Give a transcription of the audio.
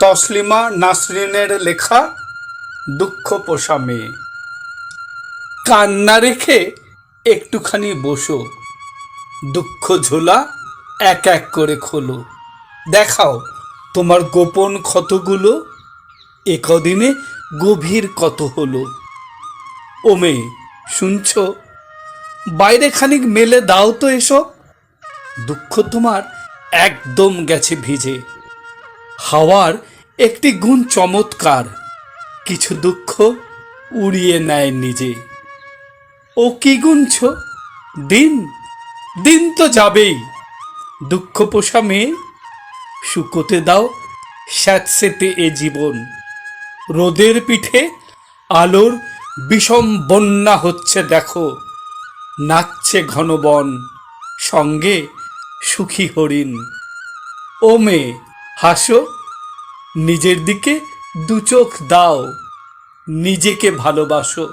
তসলিমা নাসরিনের লেখা দুঃখ পোষা মেয়ে কান্না রেখে একটুখানি বসো। দুঃখ ঝোলা এক এক করে খোলো। দেখাও তোমার গোপন ক্ষতগুলো একদিনে গভীর কত হলো। ও মেয়ে শুনছ? বাইরে খানিক মেলে দাও তো এসব দুঃখ তোমার একদম গেছে ভিজে। হাওয়ার একটি গুণ চমৎকার। কিছু দুঃখ উড়িয়ে নেয় নিজে। ও কি গুনছ দিন দিন তো যাবেই। দুঃখ পোষা মেয়ে, শুকোতে দাও স্যাঁতসেতে এ জীবন। রোদের পিঠে আলোর বিষম বন্যা হচ্ছে দেখো। নাচছে ঘন বন, সঙ্গে সুখী হরিণ। ও মেয়ে, হাসো। নিজের দিকে দু চোখ দাও নিজেকে ভালোবাসো।